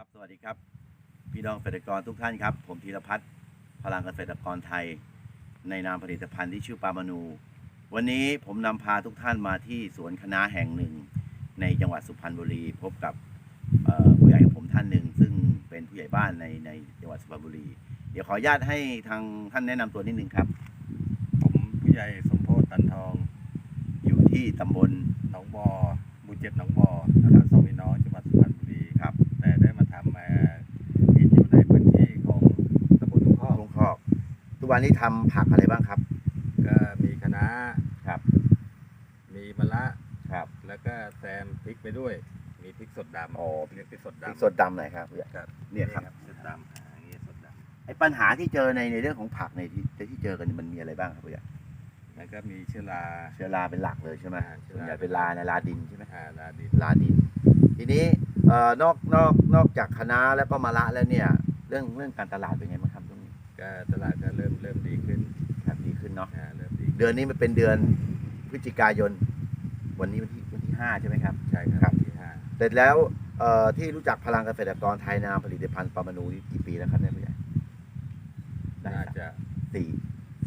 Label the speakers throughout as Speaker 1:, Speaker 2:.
Speaker 1: ครับสวัสดีครับ พี่น้องเกษตรกรทุกท่านครับ ผมธีรพัฒน์พลังเกษตรกรไทย ในนามผลิตภัณฑ์ที่ชื่อปามานู วันนี้ผมนำพาทุกท่านมาที่สวนคณะแห่งหนึ่ง ในจังหวัดสุพรรณบุรี พบกับผู้ใหญ่ของผมท่านหนึ่ง ซึ่งเป็นผู้ใหญ่บ้านในในจังหวัดสุพรรณบุรี เดี๋ยวขออนุญาตให้ทางท่านแนะนำตัวนิดนึงครับ
Speaker 2: ผมผู้ใหญ่สมโพธิตันทอง
Speaker 1: อยู่ที่ตำบล
Speaker 2: หนองบอหมู่เจ็ดหนองบออำเภอส
Speaker 1: วันนี้ทำผักอะไรบ้างครับ
Speaker 2: ก็มีคะน้า
Speaker 1: ครับ
Speaker 2: มีมะระ
Speaker 1: ครับ
Speaker 2: แล้วก็แซมพริกไปด้วย มีพริกสดดำ
Speaker 1: อ๋อ
Speaker 2: เรียกพริกสด
Speaker 1: พริก
Speaker 2: ดำ
Speaker 1: สดดำหน่อยครับผู้ใหญ่
Speaker 2: ครับ
Speaker 1: เนี่ยครับ
Speaker 2: สดดำอ่าอย่างนี้สดด
Speaker 1: ไอ้ปัญหาที่เจอในในเรื่องของผักในที่ที่เจอกันมันมีอะไรบ้างครับผู้ใหญ่ำ
Speaker 2: แล้วก็มีเชื้อรา
Speaker 1: เชื้อราเป็นหลักเลยใช่ไหม
Speaker 2: อ่าเชื้
Speaker 1: ส่
Speaker 2: อ
Speaker 1: วน
Speaker 2: รา
Speaker 1: ใหญ่เป็นลาในลาดินใช่ไหม
Speaker 2: อ่าลาดิน
Speaker 1: ลาดิน ทีนี้เอ่อนอกนอกนอกจากคะน้าแล้วก็มะระแล้วเนี่ย เรื่องเรื่องการตลาดเป็นไงบ้างครับตรงนี้
Speaker 2: ก็ตลาดก็เริ่มเริ่มดีขึ้น
Speaker 1: ครับดีขึ้นเนาะ
Speaker 2: อ่าเริ่มดี
Speaker 1: เดือนนี้มันเป็นเดือนพฤศจิกายน วันนี้วันที่วันที่ห้าใช่ไหมครับ
Speaker 2: ใช่ค
Speaker 1: ครั
Speaker 2: รับ บที่ห้า
Speaker 1: เสร็จแล้วเอ่อที่รู้จักพลังเกษตรกรไทยนามผลิตภัณฑ์ปามานูนี่กี่ปีแล้วครับเนี่ยผู้ใหญ่ได้
Speaker 2: น่า
Speaker 1: ครับ
Speaker 2: จะ
Speaker 1: สี่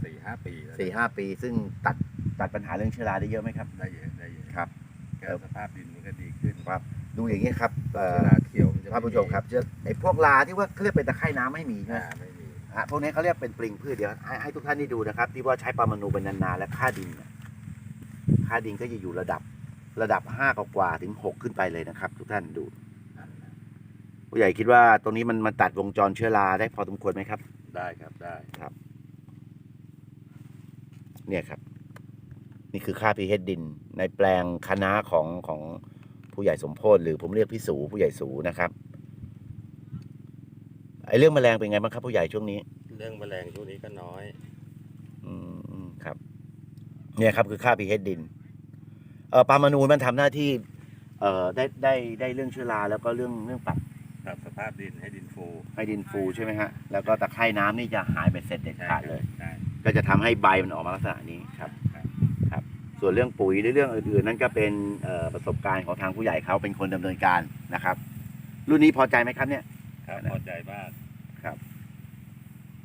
Speaker 2: สี่ห้าปีแล้ว
Speaker 1: สี่ห้าปี ซึ่งตัดตัดปัญหาเรื่องเชื้อราได้เยอะไหมครับ
Speaker 2: ได้เยอะได้เยอะ
Speaker 1: ครับ
Speaker 2: ก็สภาพดินมันก็ดีขึ้น
Speaker 1: ครับ ดูอย่างนี้ครับเอ่
Speaker 2: เชื้
Speaker 1: อ
Speaker 2: อราเขียวมันจะ
Speaker 1: ท่านผู้ชมครับเชื้อไอ้พวกลาที่ว่าเขาเรียกเป็นตะไคร่น้ำไม่มีใช่ไหม
Speaker 2: อ่าไม่มี
Speaker 1: ฮะพวกนี้เขาเรียกเป็นปลิงพืชเดี๋ยวให้ให้ทุกท่านได้ดูนะครับ ที่ว่าใช้ปลามานูเป็นนานๆและค่าดินเนี่ยค่าดินก็จะอยู่ระดับระดับห้ากว่าๆถึงหกขึ้นไปเลยนะครับ ทุกท่านดูผู้ใหญ่คิดว่าตรงนี้มันมันตัดวงจรเชื้อราได้พอสมควรไหมครับ
Speaker 2: ได้ครับได้
Speaker 1: เนี่ยครับ นี่คือค่า pH ดิน ในแปลงคะน้าของของผู้ใหญ่สมโพธหรือผมเรียกพี่สูผู้ใหญ่สูนะครับ ไอเรื่องแมลงเป็นไงบ้างครับผู้ใหญ่ช่วงนี้
Speaker 2: เรื่องแมลงช่วงนี้ก็น้อย
Speaker 1: อืมอืมครับ เนี่ยครับคือค่า pH ดิน เอ่อปลามานูนมันทำหน้าที่ เอ่อได้ได้ได้เรื่องเชื้อราแล้วก็เรื่องเรื่องปรับ
Speaker 2: ปรับสภาพดินให้ดินฟู
Speaker 1: ให้ดินฟูใช่ไหมฮะแล้วก็ตะไคร่น้ำนี่จะหายไปเสร็จเด็ดขาดเลย
Speaker 2: ใช่
Speaker 1: ก็จะทำให้ใบมันออกมาลักษณะนี้ครับ
Speaker 2: ครับ
Speaker 1: ส่วนเรื่องปุ๋ยหรือเรื่องอื่นๆ นั่นก็เป็นเอ่อประสบการณ์ของทางผู้ใหญ่เขาเป็นคนดำเนินการนะครับ รุ่นนี้พอใจไหมครับเนี่ย
Speaker 2: ครับ พอใจมาก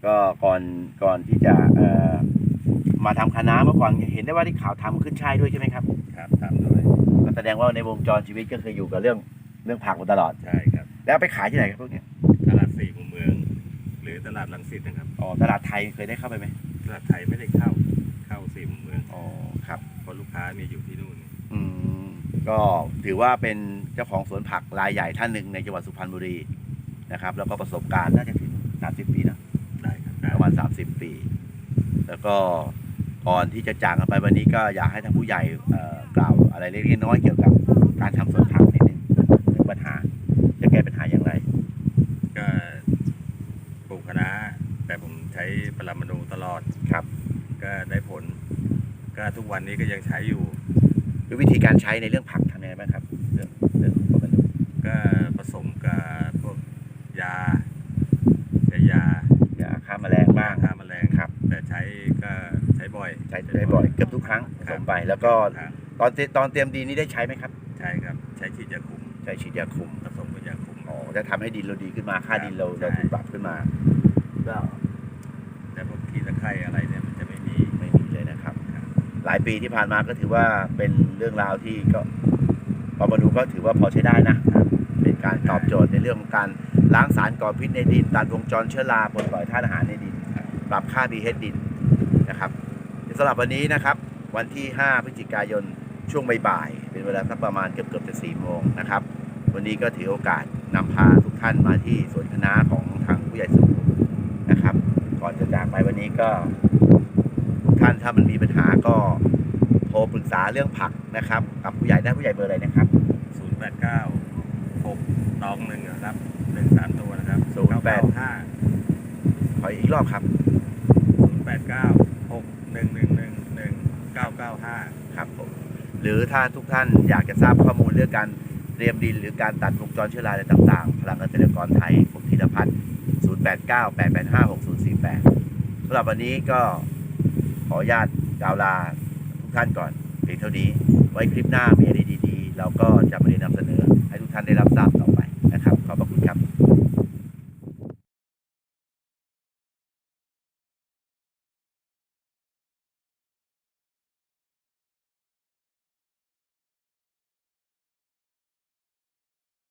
Speaker 1: ก็ก่อนก่อนที่จะเอ่อมาทำคณะเมื่อก่อนเห็นได้ว่าที่ข่าวทำขึ้นช่ายด้วยใช่ไหมครับ
Speaker 2: ครับทำด้วย
Speaker 1: ก็แสดงว่าในวงจรชีวิตก็คืออยู่กับเรื่องเรื่องผักมาตลอด
Speaker 2: ใช่ครับ
Speaker 1: แล้วไปขายที่ไหนครับพวกเนี้ย
Speaker 2: ตลาดสี่มุมเมือง หรือตลาดลังสิตนะครับ
Speaker 1: อ๋อตลาดไทยเคยได้เข้าไปไหม
Speaker 2: ตลาดไทยไม่ได้เข้าเข้าสี่มุมเมือง
Speaker 1: อ๋อครับ
Speaker 2: เพราะลูกค้ามีอยู่ที่นู่น
Speaker 1: อืมก็ถือว่าเป็นเจ้าของสวนผักรายใหญ่ท่านหนึ่งในจังหวัดสุพรรณบุรีนะครับ แล้วก็ประสบการณ์น่าจะถึง30ปีนะ
Speaker 2: ได้ครับได้
Speaker 1: ประมาณ 30 ปี แล้ว ก็ก่อนที่จะจากกันไปวันนี้ก็อยากให้ท่านผู้ใหญ่เอ่อกล่าวอะไรเล็กๆน้อยๆเกี่ยวกับการทำสวนผักนิดนึงถึงปัญหาจะแก้ปัญหาอย่างไร
Speaker 2: ก็ปลูกคะน้าแต่ผมใช้ปรมาณูตลอด
Speaker 1: ครับ
Speaker 2: ก็ได้ผล ก็ทุกวันนี้ก็ยังใช้อยู่
Speaker 1: ด้วยวิธีการใช้ในเรื่องผักทำยังไงบ้างครับเรื่องเรื่องของมัน
Speaker 2: ก็ผสมกับพวกยาใช้ยา
Speaker 1: ยาฆ่าแมลงบ้าง
Speaker 2: ฆ่าแมลง
Speaker 1: ครับ
Speaker 2: แต่ใช้ก็ใช้บ่อย
Speaker 1: ใช้ ได้บ่อยเกือบทุกครั้งผสมไปแล้วก็
Speaker 2: ครับ
Speaker 1: ตอนเตตอนเตรียมดินนี่ได้ใช้ไหมครับ
Speaker 2: ใช่ครับ ใช้ฉีดยาคุม
Speaker 1: ใช้ฉีดยาคุม
Speaker 2: ผสมกับยาคุม
Speaker 1: อ๋อจะทำให้ดินเราดีขึ้นมาค่าดินเรา
Speaker 2: ใช่
Speaker 1: เราถูกปรับขึ้นมาก็
Speaker 2: แต่พวกขี้ตะไคร่อะไรเนี่ยมันจะไม่มี
Speaker 1: ไม่มีเลยนะครับ หลายปีที่ผ่านมาก็ถือว่าเป็นเรื่องราวที่ก็พอมาดูก็ถือว่าพอใช้ได้นะเป็นการตอบโจทย์ในเรื่องของการล้างสารก่อพิษในดินตัดวงจรเชื้อราปลดปล่อยธาตุอาหารในดิน ปรับค่า pH ดินนะครับ สำหรับวันนี้นะครับ วันที่ 5 พฤศจิกายนช่วงบ่ายๆเป็นเวลาสักประมาณเกือบเกือบจะ4โมงนะครับ วันนี้ก็ถือโอกาสนำพาทุกท่านมาที่สวนคณะของทางผู้ใหญ่สุขนะครับ ก่อนจะจากไปวันนี้ก็ทุกท่านถ้ามันมีปัญหาก็โทรปรึกษาเรื่องผักนะครับ กับผู้ใหญ่ได้ผู้ใหญ่เบอร์อะไรนะครับ
Speaker 2: ศูนย์แปดเก้าหกตองหนึ่งครับหนึ่งสามตัวนะครับ
Speaker 1: 085
Speaker 2: ห้า
Speaker 1: ขออีกรอบครับ
Speaker 2: ศูนย์แปดเก้าหก หนึ่งหนึ่งหนึ่งหนึ่งเก้าเก้าห้า
Speaker 1: ครับผมหรือถ้าทุกท่านอยากจะทราบข้อมูลเรื่องการเตรียมดินหรือการตัดวงจรเชื้อราอะไรต่างๆ พลังเกษตรกรไทยผมธีรพัฒน์0898856048สำหรับวันนี้ก็ขออนุญาตกล่าวลาทุกท่านก่อนเพียงเท่านี้ ไว้คลิปหน้ามีอะไรดีๆ เราก็จะมาเรียนนำเสนอให้ทุกท่านได้รับทราบต่อไป